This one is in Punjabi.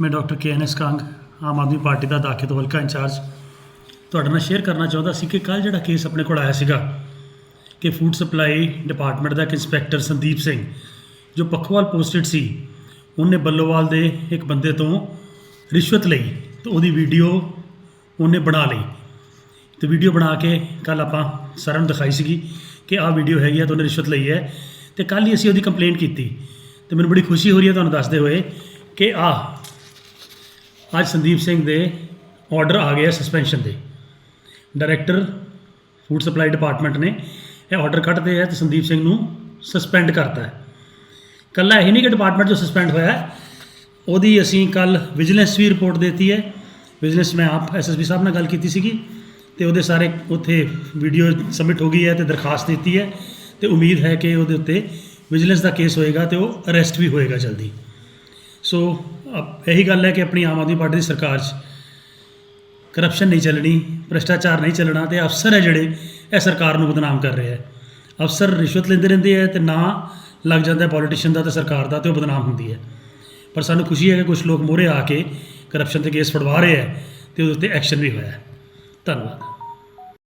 ਮੈਂ doctor K N S Kang, Aam Aadmi party ਦਾ ਦਾਖੇ ਤੋਂ ਹਲਕਾ ਇੰਚਾਰਜ। ਤੁਹਾਡੇ ਨਾਲ ਸ਼ੇਅਰ ਕਰਨਾ ਚਾਹੁੰਦਾ ਸੀ ਕਿ ਕੱਲ ਜਿਹੜਾ ਕੇਸ ਆਪਣੇ ਕੋਲ ਆਇਆ ਸੀਗਾ ਕਿ ਫੂਡ ਸਪਲਾਈ ਡਿਪਾਰਟਮੈਂਟ ਦਾ ਇੱਕ ਇੰਸਪੈਕਟਰ ਸੰਦੀਪ ਸਿੰਘ, ਜੋ ਪਖਵਾਲ ਪੋਸਟਡ ਸੀ, ਉਹਨੇ ਬੱਲੋਵਾਲ ਦੇ ਇੱਕ ਬੰਦੇ ਤੋਂ ਰਿਸ਼ਵਤ ਲਈ ਤੇ ਉਹਦੀ ਵੀਡੀਓ ਉਹਨੇ ਬਣਾ ਲਈ। ਤੇ ਵੀਡੀਓ ਬਣਾ ਕੇ ਕੱਲ ਆਪਾਂ ਸਾਰਿਆਂ ਨੂੰ ਦਿਖਾਈ ਸੀਗੀ ਕਿ ਆਹ ਵੀਡੀਓ ਹੈਗੀ ਆ ਤਾਂ ਉਹਨੇ ਰਿਸ਼ਵਤ ਲਈ ਹੈ। ਤੇ ਕੱਲ ਹੀ ਅਸੀਂ ਉਹਦੀ ਕੰਪਲੇਂਟ ਕੀਤੀ। ਤੇ ਮੈਨੂੰ ਬੜੀ ਖੁਸ਼ੀ ਹੋ ਰਹੀ ਹੈ ਤੁਹਾਨੂੰ ਦੱਸਦੇ ਹੋਏ ਕਿ ਆਹ ਅੱਜ ਸੰਦੀਪ ਸਿੰਘ ਦੇ ਆਰਡਰ ਆ ਗਏ ਆ ਸਸਪੈਂਸ਼ਨ ਦੇ। ਡਾਇਰੈਕਟਰ ਫੂਡ ਸਪਲਾਈ ਡਿਪਾਰਟਮੈਂਟ ਨੇ ਇਹ ਆਰਡਰ ਕੱਢਦੇ ਆ ਤੇ ਸੰਦੀਪ ਸਿੰਘ ਨੂੰ ਸਸਪੈਂਡ ਕਰਤਾ ਹੈ। ਕੱਲਾ ਇਹ ਨਹੀਂ ਕਿ ਡਿਪਾਰਟਮੈਂਟ ਜੋ ਸਸਪੈਂਡ ਹੋਇਆ ਉਹਦੀ ਅਸੀਂ ਕੱਲ ਵਿਜੀਲੈਂਸ ਵੀ ਰਿਪੋਰਟ ਦਿੱਤੀ ਹੈ। ਵਿਜੀਲੈਂਸ ਮੈਂ ਆਪ ਐਸਐਸਪੀ ਸਾਹਿਬ ਨਾਲ ਗੱਲ ਕੀਤੀ ਸੀਗੀ ਤੇ ਉਹਦੇ ਸਾਰੇ ਉੱਥੇ ਵੀਡੀਓ ਸਬਮਿਟ ਹੋ ਗਈ ਹੈ ਤੇ ਦਰਖਾਸਤ ਦਿੱਤੀ ਹੈ ਤੇ ਉਮੀਦ ਹੈ ਕਿ ਉਹਦੇ ਉੱਤੇ ਵਿਜੀਲੈਂਸ ਦਾ ਕੇਸ ਹੋਏਗਾ ਤੇ ਉਹ ਅਰੈਸਟ ਵੀ ਹੋਏਗਾ ਜਲਦੀ। ਸੋ ਅਪ- ਇਹੀ ਗੱਲ ਹੈ ਕਿ ਆਪਣੀ ਆਮ ਆਦਮੀ ਪਾਰਟੀ ਦੀ ਸਰਕਾਰ 'ਚ ਕਰਪਸ਼ਨ ਨਹੀਂ ਚੱਲਣੀ, ਭ੍ਰਿਸ਼ਟਾਚਾਰ ਨਹੀਂ ਚੱਲਣਾ ਤੇ ਅਫਸਰ ਹੈ ਜਿਹੜੇ ਇਹ ਸਰਕਾਰ ਨੂੰ ਬਦਨਾਮ ਕਰ ਰਹੇ ਹੈ। ਅਫਸਰ ਰਿਸ਼ਵਤ ਲੈਂਦੇ ਰਹਿੰਦੇ ਹੈ ਤੇ ਨਾ ਲੱਗ ਜਾਂਦਾ ਪੋਲੀਟੀਸ਼ੀਅਨ ਦਾ ਤੇ ਸਰਕਾਰ ਦਾ ਤੇ ਉਹ ਬਦਨਾਮ ਹੁੰਦੀ ਹੈ। ਪਰ ਸਾਨੂੰ ਖੁਸ਼ੀ ਹੈ ਕਿ ਕੁਝ ਲੋਕ ਮੋਹਰੇ ਆ ਕੇ ਕਰਪਸ਼ਨ ਤੇ ਕੇਸ ਫੜਵਾ ਰਹੇ ਹੈ ਤੇ ਉਹਦੇ ਉੱਤੇ ਐਕਸ਼ਨ ਵੀ ਹੋਇਆ ਧੰਨਵਾਦ।